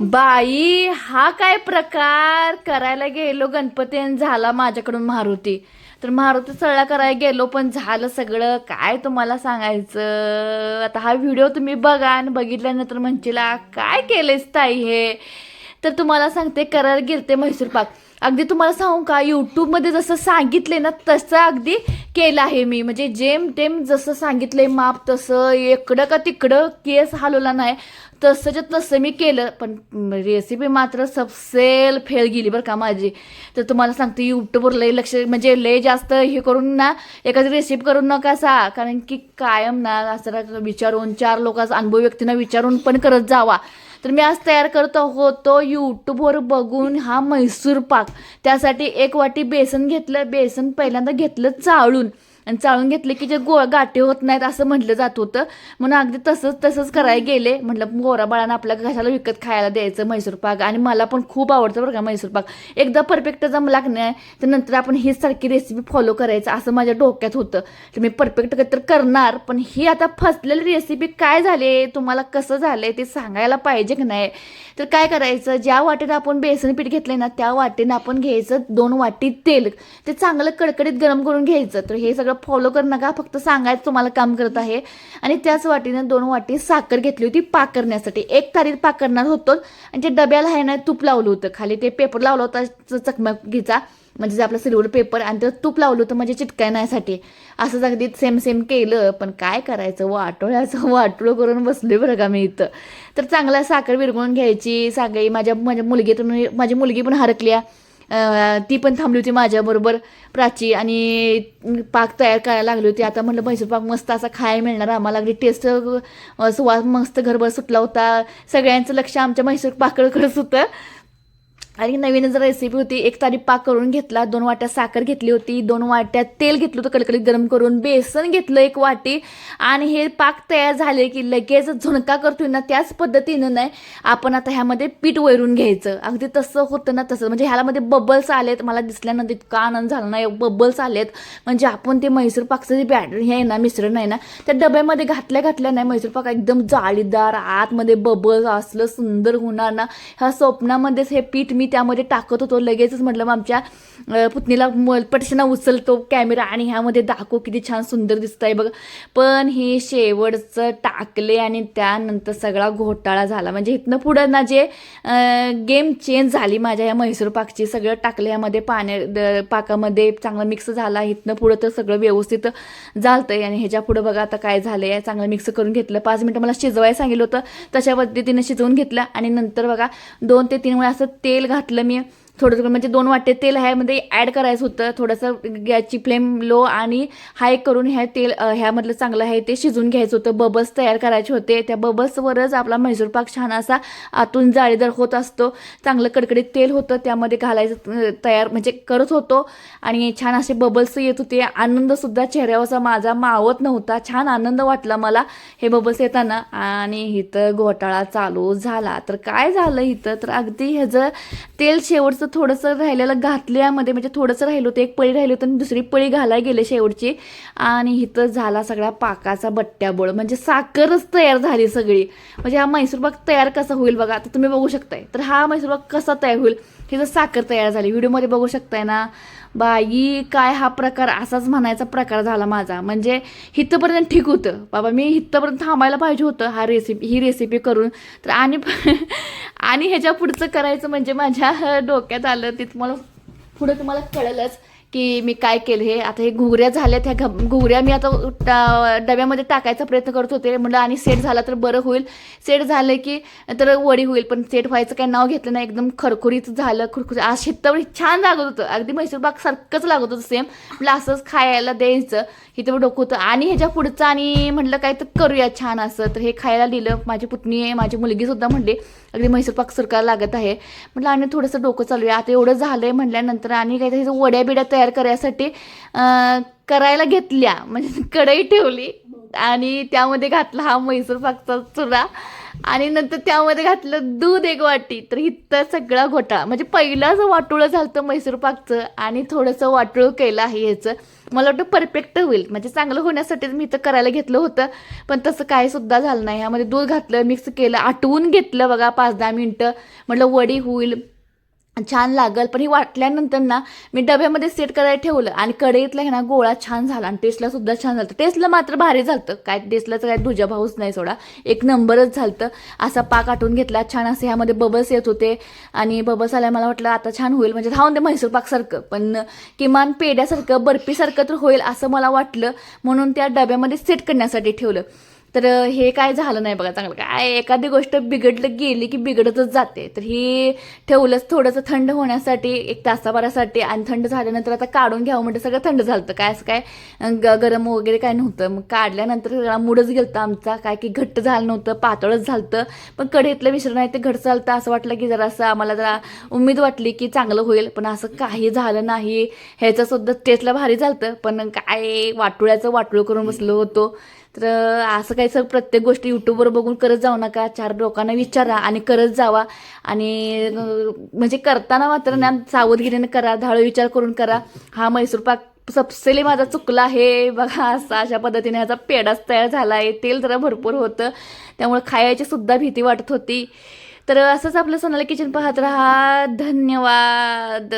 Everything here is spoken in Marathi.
बाई हा काय प्रकार? करायला गेलो गणपती आणि झाला माझ्याकडून मारुती. तर मारुती सळा करायला गेलो पण झालं सगळं. काय तुम्हाला सांगायचं? आता हा व्हिडिओ तुम्ही बघा आणि बघितल्यानंतर म्हणशीला काय केलेस ताई हे? तर तुम्हाला सांगते करायला गेलते म्हैसूर पाक. अगदी तुम्हाला सांगू का यूट्यूबमध्ये जसं सांगितले ना तसं अगदी केलं आहे मी. म्हणजे जेम टेम जसं सांगितलंय माप तसं इकडं का तिकडं केस हलवला नाही तसंच्या तसं मी केलं. पण रेसिपी मात्र सबसेल फेल गेली बरं का माझी. तर तुम्हाला सांगते यूट्यूबवर लय लक्ष म्हणजे लय जास्त हे करून ना एखादी रेसिपी करून नका सा कारण की कायम ना असं विचारून चार लोकांचा अनुभव व्यक्तींना विचारून पण करत जावा. तर मी आज तयार करत होतो यूट्यूबवर बघून हा म्हैसूर पाक. त्यासाठी एक वाटी बेसन घेतलं बेसन पहिल्यांदा घेतलं चाळून. आणि चाळून घेतले की जे गो गाठी होत नाहीत असं म्हटलं जात होतं. म्हणून अगदी तसंच तसंच करायला गेले. म्हटलं गोरा बाळानं आपल्या घशाला विकत खायला द्यायचं म्हैसूर पाक? आणि मला पण खूप आवडतं बरं का म्हैसूर पाक. एकदा परफेक्ट जमला की नाही तर नंतर आपण हीच सारखी रेसिपी फॉलो करायचं असं माझ्या डोक्यात होतं. तर मी परफेक्ट तर करणार पण ही आता फसलेली रेसिपी काय झाली? तुम्हाला कसं झालंय? ते सांगायला पाहिजे की नाही? तर काय करायचं? ज्या वाटेनं आपण बेसन पीठ घेतलंय ना त्या वाटेनं आपण घ्यायचं दोन वाटी तेल. ते चांगलं कडकडीत गरम करून घ्यायचं. तर हे सगळं फॉलो कर नका फक्त सांगायचं तुम्हाला काम करत आहे. आणि त्याच वाटीनं दोन वाटी साखर घेतली होती पाक करण्यासाठी एक तारीख पाक करणार होतो आणि ते डब्याला आहे ना तूप लावलं होतं. खाली ते पेपर लावला होता चकमकीचा म्हणजे जे आपलं सिल्वर पेपर आणि त्यात तूप लावलं होतं म्हणजे चिटकायण्यासाठी असंच अगदी सेम सेम केलं. पण काय करायचं? वाटोळ्याचं वाटोळं करून बसले बरं का मी इथं. तर चांगला साखर विरघळून घ्यायची. साखळी माझ्या माझ्या मुलगीतून माझी मुलगी पण हरकल्या ती पण थांबली होती माझ्याबरोबर प्राची आणि पाक तयार करायला लागली होती. आता म्हटलं म्हैसूर पाक मस्त असा खायला मिळणार आम्हाला अगदी टेस्ट सुवास मस्त घरभर सुटला होता. सगळ्यांचं लक्ष आमच्या म्हैसूर पाकळकडंच होतं. आणि नवीनच रेसिपी होती. एक तारी पाक करून घेतला. दोन वाट्या साखर घेतली होती. दोन वाट्या तेल घेतलं होतं कडकडीत गरम करून. बेसन घेतलं एक वाटी. आणि हे पाक तयार झाले की लगेच झुणका करतोय ना त्याच पद्धतीनं नाही आपण आता ह्यामध्ये पीठ वैरून घ्यायचं. अगदी तसं होतं ना तसं. म्हणजे ह्यालामध्ये बबल्स आलेत. मला दिसल्यानंतर इतका आनंद झाला नाही बबल्स आलेत. म्हणजे आपण ते म्हैसूर पाकचं जे बॅटर हे आहे ना मिश्रण आहे ना त्या डब्यामध्ये घातल्या घातल्या नाही म्हैसूर पाक एकदम जाळीदार आतमध्ये बबल्स असलं सुंदर होणार ना. ह्या स्वप्नामध्येच हे पीठ मी त्यामध्ये टाकत होतो. लगेचच म्हटलं मग आमच्या पुतणीला पटशना उचलतो कॅमेरा आणि ह्यामध्ये दाखव किती छान सुंदर दिसत आहे बघ. पण हे शेवटचं टाकले आणि त्यानंतर सगळा घोटाळा झाला. म्हणजे इथनं पुढं ना जे गेम चेंज झाली माझ्या ह्या म्हैसूर पाकची सगळं टाकलं ह्यामध्ये पाण्या पाकामध्ये चांगलं मिक्स झाला. इथनं पुढं तर सगळं व्यवस्थित झालतंय आणि ह्याच्या पुढं बघा आता काय झालं आहे चांगलं मिक्स करून घेतलं. पाच मिनटं मला शिजवायला सांगितलं होतं. तशा पद्धतीने शिजवून घेतलं आणि नंतर बघा दोन ते तीन वेळा असं तेल घातलं मी. थोडंसं म्हणजे दोन वाटे तेल ह्यामध्ये ॲड करायचं होतं. थोडंसं गॅसची फ्लेम लो आणि हाय करून ह्या तेल ह्यामधलं चांगलं आहे ते शिजून घ्यायचं होतं. बबल्स तयार करायचे होते. त्या बबल्सवरच आपला म्हैसूर पाक छान असा आतून जाळीदार होत असतो. चांगलं कडकडीत तेल होतं. त्यामध्ये घालायचं तयार म्हणजे करत होतो. आणि छान असे बबल्स येत होते. आनंदसुद्धा चेहऱ्यावरचा माझा मावत नव्हता. छान आनंद वाटला मला हे बबल्स येताना. आणि इथं घोटाळा चालू झाला. तर काय झालं इथं? तर अगदी ह्याचं तेल शेवट शेवटचं थोडंसं राहिलेलं घातल्यामध्ये म्हणजे थोडंसं राहिलं होतं एक पळी राहिली होतं आणि दुसरी पळी घालायला गेले शेवटची. आणि इथं झाला सगळा पाकाचा बट्ट्याबोळ. म्हणजे साखरच तयार झाली सगळी. म्हणजे हा मैसूरबाग तयार कसा होईल बघा आता तुम्ही बघू शकताय. तर हा मैसूरबाग कसा तयार होईल ही जर साखर तयार झाली. व्हिडिओमध्ये बघू शकताय ना. बाई काय हा प्रकार असाच म्हणायचा प्रकार झाला माझा. म्हणजे हिथपर्यंत ठीक होतं. बाबा मी हिथपर्यंत थांबायला पाहिजे होतं हा रेसिपी ही रेसिपी करून. तर आणि आणि ह्याच्या पुढचं करायचं म्हणजे माझ्या डोक्यात आलं ते तुम्हाला पुढं तुम्हाला कळलंच. की मी काय केलं हे? आता हे घुगऱ्या झाल्यात ह्या घ घुगऱ्या मी आता डब्यामध्ये टाकायचा प्रयत्न करत होते. म्हणलं आणि सेट झाला तर बरं होईल. सेट झालं की तर वडी होईल पण सेट व्हायचं काही नाव घेतलं नाही. एकदम खरखुरीत झालं खुरखुरी आज शेतवडी छान लागत होतं. अगदी म्हैसूर बाग सारखंच लागत होतं सेम म्हटलं असंच खायला द्यायचं. इथं डोकं होतं. आणि ह्याच्या पुढचं आणि म्हटलं काय तर करूया छान असं. तर हे खायला दिलं. माझी पुतणी आहे माझी मुलगीसुद्धा म्हणली अगदी म्हैसूर पाक सरकार लागत आहे. म्हटलं आणि थोडंसं डोकं चालूया. आता एवढं झालं आहे म्हटल्यानंतर आणि काहीतरी वड्या बिड्या तयार करायसाठी करायला घेतल्या. म्हणजे कढई ठेवली आणि त्यामध्ये घातला हा म्हैसूर पाकचा चुरा आणि नंतर त्यामध्ये घातलं दूध एक वाटी. तर इथं सगळा घोटाळा. म्हणजे पहिलाच वाटुळं झालं मैसूर पाकचं आणि थोडंसं वाटोळं केलं आहे ह्याचं. मला वाटतं परफेक्ट होईल. म्हणजे चांगलं होण्यासाठीच मी इथं करायला घेतलं होतं. पण तसं काय सुद्धा झालं नाही. ह्यामध्ये दूध घातलं मिक्स केलं आटवून घेतलं बघा पाच दहा मिनटं. म्हटलं वडी होईल छान लागल. पण ही वाटल्यानंतर ना मी डब्यामध्ये सेट करायला ठेवलं आणि कढईतला हे ना गोळा छान झाला आणि टेस्टला सुद्धा छान झालं. टेस्टला मात्र भारी झालं काय टेस्टलाच काय दुजा भाऊच नाही सोडा. एक नंबरच झालं असा पाक आटून घेतला. छान असे ह्यामध्ये बबल्स येत होते आणि बबल्स आल्या मला वाटलं आता छान होईल. म्हणजे राहून ते म्हैसूर पाकसारखं पण किमान पेड्यासारखं बर्फीसारखं तर होईल असं मला वाटलं. म्हणून त्या डब्यामध्ये सेट करण्यासाठी ठेवलं. तर हे काय झालं नाही बघा चांगलं. काय एखादी गोष्ट बिघडलं गेली की बिघडतच जाते. तर ही ठेवलंच थोडंसं थंड होण्यासाठी एक तासाभरासाठी आणि थंड झाल्यानंतर आता काढून घ्यावं म्हणजे सगळं थंड झालं काय असं काय ग गरम वगैरे काय नव्हतं. मग काढल्यानंतर सगळा मूडच गेलतं आमचा. काय की घट्ट झालं नव्हतं पातळच झालं पण कढईतलं मिश्रण आहे ते घट चालतं असं वाटलं की जरासं आम्हाला जरा उमेद वाटली की चांगलं होईल. पण असं काही झालं नाही. ह्याचं सुद्धा टेस्टला भारी झालं पण काय वाटुळ्याचं वाटुळ करून बसलो होतो. तर असं काही सर प्रत्येक गोष्ट यूट्यूबवर बघून करत जाऊ नका. चार लोकांना विचारा आणि करत जावा. आणि म्हणजे करताना मात्र ना सावधगिरीने करा. धाळ विचार करून करा. हा मैसूर पाक सबसेली माझा चुकला आहे. बघा असा अशा पद्धतीने ह्याचा पेडाच तयार झाला आहे तेल जरा भरपूर होतं. त्यामुळे खायची सुद्धा भीती वाटत होती. तर असंच आपलं सोनाली किचन पाहत राहा. धन्यवाद.